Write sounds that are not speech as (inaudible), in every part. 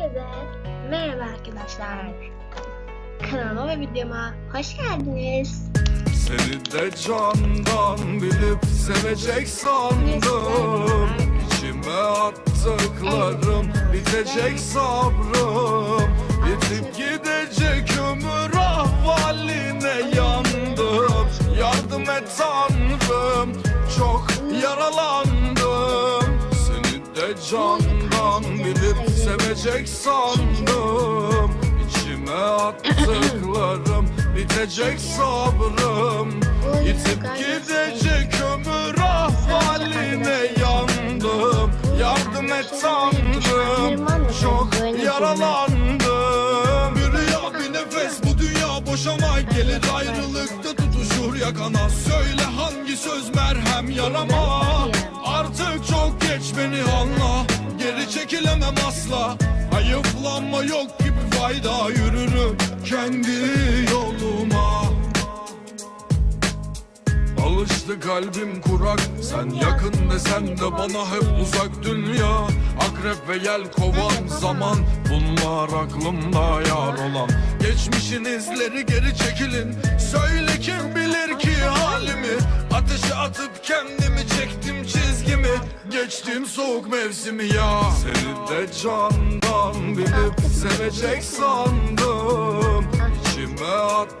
Herkese merhaba arkadaşlar. Kanalıma ve videoma hoş geldiniz. Seni de candan bilip sevecek sandım İçime attıklarım bitecek sabrım Yetip gidecek ömür ahvaline yandım Yardım et tanrım çok yaralandım Seni de candan bilip sevecek sandım. İçime attıklarım (laughs) bitecek sabrım. Yitip gidecek ömür ahvaline yandım. Yardım et tanrım çok yaralandım. Bir rüya bir nefes bu dünya boşama. Gelir ayrılıkta tutuşur yakana. Söyle hangi söz merhem yarama. Artık çok geç beni anla Geri çekilemem asla. Hayıflanma yok gibi fayda Yürürüm kendi yoluma Alıştı kalbim kurak. Sen yakın desen de bana hep uzak dünya. Akrep ve yel kovan zaman. Bunlar aklımda yar olan. Geçmişin izleri geri çekilin. Söyle kim bilir ki halimi? Ateşe atıp kendimi çektim çizgimi. Geçtim soğuk mevsimi ya. Seni de candan bilip sevecek sandım. İçime attıklarım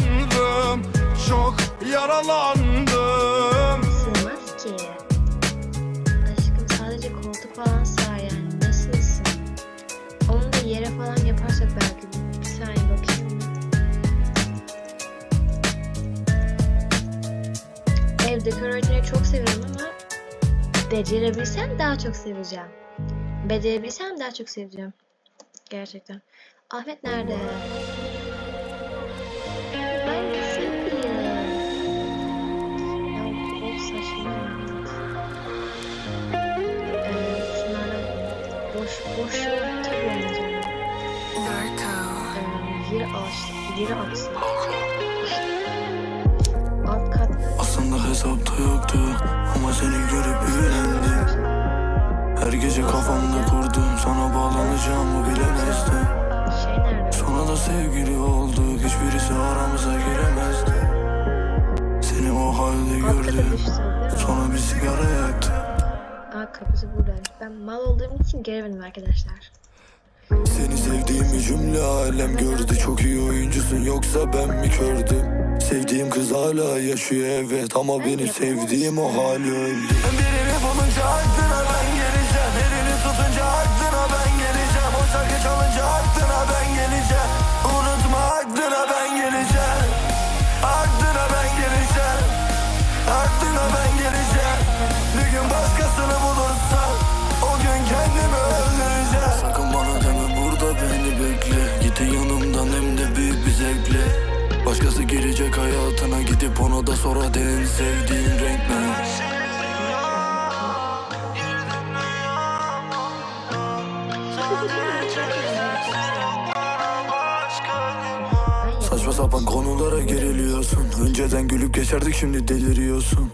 yaralandım Sığmaz ki. Aşkım sadece koltuk falan sığar yani. Nasılsın? Onu da yere falan yaparsak belki. Bir saniye bakayım. Ev dekor örtmeyi çok seviyorum ama becerebilsem daha çok seveceğim. Becerebilsem daha çok seveceğim. Gerçekten. Ahmet nerede? Yeri aç, yeri açsın. Alt kat Aslında hesapta yoktu ama seni görüp büyülendim Her gece kafamda kurdum sana bağlanacağımı bilemezdim şey nerede? Sonra da sevgili olduk hiçbirisi aramıza giremezdi Seni o halde gördüm sonra bir sigara yaktım Aa kapısı buradaymış. Ben mal olduğum için göremedim arkadaşlar. Seni sevdiğimi cümle alem gördü. Çok iyi oyuncusun yoksa ben mi kördüm? Sevdiğim kız hala yaşıyor evet. Ama benim sevdiğim o hali öldü. Birini bulunca aklına ben geleceğim. Elini tutunca aklına ben geleceğim. O şarkı çalınca aklına ben geleceğim. Unutma aklına ben geleceğim. Aklına ben geleceğim. Aklına ben geleceğim. Bir gün başkasını bulursan Başkası girecek hayatına gidip ona da de en sevdiğin renk ne? Saçma sapan konulara geriliyorsun. Önceden gülüp geçerdik şimdi deliriyorsun.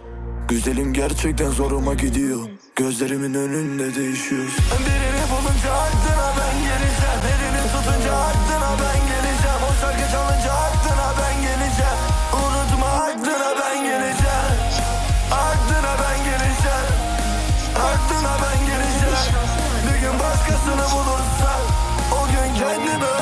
Güzelim gerçekten zoruma gidiyor. Gözlerimin önünde değişiyorsun. Birini bulunca başkasını bulursan O gün kendime